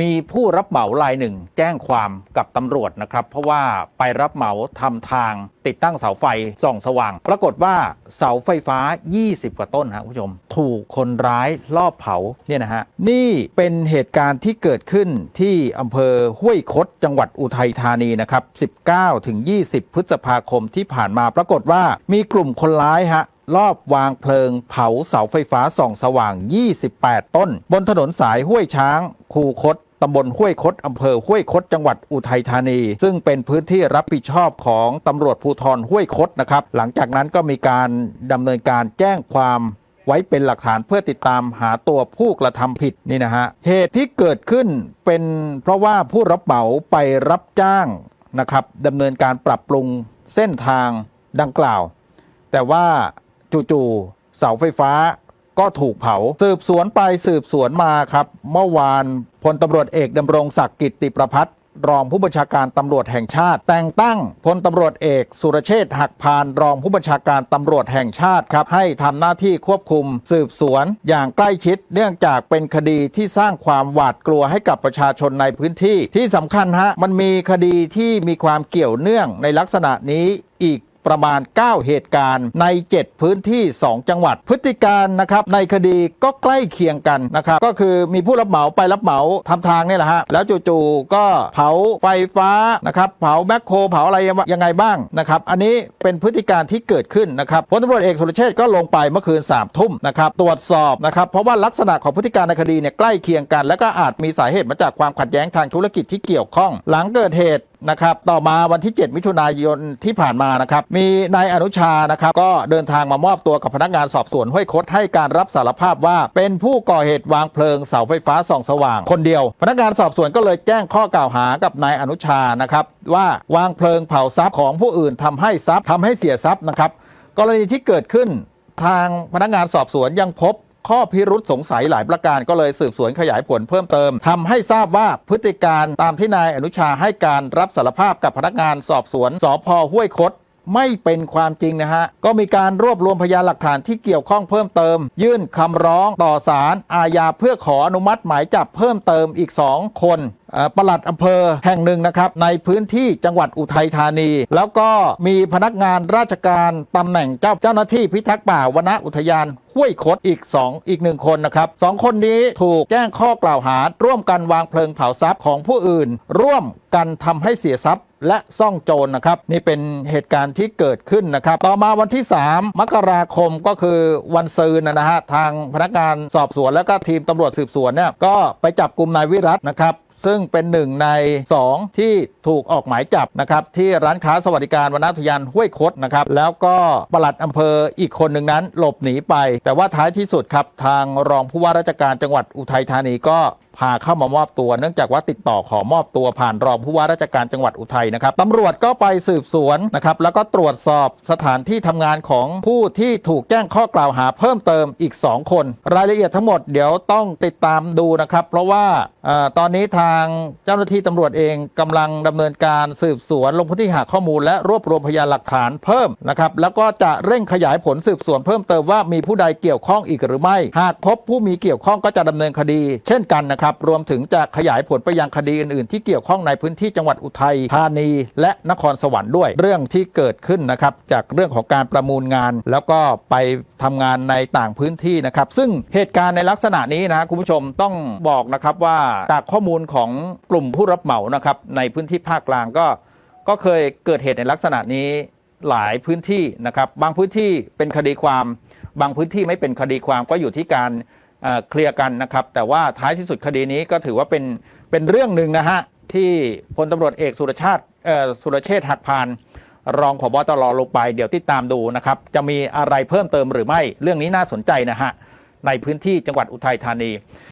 มีผู้รับเหมารายหนึ่ง แจ้งความกับตำรวจนะครับ เพราะว่าไปรับเหมาทำทางติดตั้งเสาไฟส่องสว่าง ปรากฏว่าเสาไฟฟ้า 20 กว่าต้นฮะคุณผู้ชม ถูกคนร้ายลอบเผาเนี่ยนะฮะนี่เป็นเหตุการณ์ที่เกิดขึ้นที่อำเภอห้วยคดจังหวัดอุทัยธานีนะครับ 19-20 พฤษภาคมที่ผ่านมาปรากฏว่ามีกลุ่มคนร้ายฮะ รอบวางเพลิงเผาเสาไฟฟ้าส่องสว่าง 28 ต้น บนถนนสายห้วยช้าง คูคตตำบลห้วยคดอำเภอห้วยคดจังหวัดอุทัยธานี ซึ่งเป็นพื้นที่รับผิดชอบของตำรวจภูธรห้วยคดนะครับ หลังจากนั้นก็มีการดำเนินการแจ้งความไว้เป็นหลักฐานเพื่อติดตามหาตัวผู้กระทำผิดนี่นะฮะ เหตุที่เกิดขึ้นเป็นเพราะว่าผู้รับเหมาไปรับจ้างนะครับดำเนินการปรับปรุงเส้นทางดังกล่าว แต่ว่า จู่ๆเสาไฟฟ้าก็ถูกเผา สืบสวนไปสืบสวนมาครับ เมื่อวานพลตำรวจเอกดำรงศักดิ์กิตติประพัฒน์รองผู้บัญชาการตำรวจแห่งชาติ แต่งตั้งพลตำรวจเอกสุรเชษฐ์หักพานรองผู้บัญชาการตำรวจแห่งชาติครับ ให้ทำหน้าที่ควบคุม สืบสวน อย่างใกล้ชิด เนื่องจากเป็นคดีที่สร้างความหวาดกลัวให้กับประชาชนในพื้นที่ ที่สำคัญฮะมันมีคดีที่มีความเกี่ยวเนื่องในลักษณะนี้อีก ประมาณ 9 เหตุการณ์ใน 7 พื้นที่ 2 จังหวัด พฤติการนะครับในคดีก็ใกล้เคียงกันนะครับก็คือมีผู้รับเหมาไปรับเหมาทำทางนี่แหละฮะแล้วจู่ๆก็เผาไฟฟ้านะครับเผาแมคโครเผาอะไรยังไงบ้างนะครับอันนี้เป็นพฤติการที่เกิดขึ้นนะครับพลตำรวจเอกสุรเชษฐ์ก็ลงไปเมื่อคืน3ามทุ่มนะครับตรวจสอบนะครับเพราะว่าลักษณะของพฤติการในคดีเนี่ยใกล้เคียงกัน และก็อาจมีสาเหตุมาจากความขัดแย้งทางธุรกิจที่เกี่ยวข้อง หลังเกิดเหตุ นะครับต่อมาวันที่ 7 มิถุนายนที่ผ่านมานะครับมีนายอนุชานะครับก็เดินทางมามอบตัวกับพนักงานสอบสวนห้วยคดให้การรับสารภาพว่า เป็นผู้ก่อเหตุวางเพลิงเสาไฟฟ้าส่องสว่าง คนเดียว พนักงานสอบสวนก็เลยแจ้งข้อกล่าวหากับนายอนุชานะครับว่าวางเพลิงเผาทรัพย์ของผู้อื่นทำให้ทรัพย์ทำให้เสียทรัพย์นะครับกรณีที่เกิดขึ้นทางพนักงานสอบสวนยังพบ ข้อพิรุษสงสัยหลายประการก็เลยสืบสวนขยายผลเพิ่มเติมทำให้ทราบว่าพฤติการตามที่นายอนุชาให้การรับสารภาพกับพนักงานสอบสวนสพห้วยคดไม่เป็นความจริงนะฮะ ก็มีการรวบรวมพยานหลักฐานที่เกี่ยวข้องเพิ่มเติม ยื่นคำร้องต่อศาลอาญาเพื่อขออนุมัติหมายจับเพิ่มเติมอีก 2 คน ปลัดอำเภอแห่งหนึ่งนะครับ ในพื้นที่จังหวัดอุทัยธานี แล้วก็มีพนักงานราชการตำแหน่งเจ้าเจ้าหน้าที่พิทักษ์ป่าวนอุทยานห้วยคดอีก 2 อีกหนึ่งคนนะครับสองคนนี้ถูกแจ้งข้อกล่าวหา ร่วมกันวางเพลิงเผาทรัพย์ของผู้อื่น ร่วมกันทำให้เสียทรัพย์และซ่องโจรนะครับ นี่เป็นเหตุการณ์ที่เกิดขึ้นนะครับ ต่อมาวันที่ 3 มกราคมก็คือวันซืนนะฮะทางพนักงานสอบสวนแล้วก็ทีมตำรวจสืบสวนเนี่ยก็ไปจับกลุ่มนายวิรัตนะครับ ซึ่งเป็นหนึ่งใน 2 ที่ถูกออกหมายจับนะครับที่ร้านค้าสวัสดิการวนาทยานห้วยคดนะครับแล้วก็ปลัดอำเภออีกคนหนึ่งนั้นหลบหนีไป แต่ว่าท้ายที่สุดครับทางรองผู้ว่าราชการจังหวัดอุทัยธานีก็าเข้ามามอบตัว เนื่องจากว่าติดต่อขอมอบตัวผ่านรองผู้ว่าราชการจังหวัดอุทัยนะครับตำรวจก็ไปสืบสวนนะครับแล้วก็ตรวจสอบสถานที่ทำงานของผู้ที่ถูกแจ้งข้อกล่าวหาเพิ่มเติมอีก 2 คน รายละเอียดทั้งหมดเดี๋ยวต้องติดตามดูนะครับเพราะว่าอตอนนี้ทางเจ้าหน้าที่ตำรวจเองกำลังดำเนินการสืบสวนลงพื้นที่หาข้อมูล และรวบรวมพยานหลักฐานเพิ่มนะครับแล้วก็จะเร่งขยายผลสืบสวนเพิ่มเติมว่ามีผู้ใดเกี่ยวข้องอีกหรือไม่ หากพบผู้มีเกี่ยวข้องก็จะดำเนินคดี เช่นกันนะครับรวมถึงจะขยายผลไปยังคดีอื่น ๆ ที่เกี่ยวข้องในพื้นที่จังหวัดอุทัยธานี และนครสวรรค์ด้วย เรื่องที่เกิดขึ้นนะครับจากเรื่องของการประมูลงาน แล้วก็ไปทำงานในต่างพื้นที่นะครับ ซึ่งเหตุการณ์ในลักษณะนี้นะคุณผู้ชมต้องบอกนะครับว่าจากข้อมูลของกลุ่มผู้รับเหมานะครับในพื้นที่ภาคกลางก็ ก็เคยเกิดเหตุในลักษณะนี้หลายพื้นที่นะครับ บางพื้นที่เป็นคดีความ บางพื้นที่ไม่เป็นคดีความก็อยู่ที่การ เคลียร์กันนะครับ แต่ว่าท้ายที่สุดคดีนี้ก็ถือว่าเป็นเป็นเรื่องหนึ่งนะฮะที่พลตำรวจเอกสุรชาติสุรเชษฐ์หักพาน รองผบตรลงไป เดี๋ยวติดตามดูนะครับ จะมีอะไรเพิ่มเติมหรือไม่เรื่องนี้น่าสนใจนะฮะในพื้นที่จังหวัดอุทัยธานี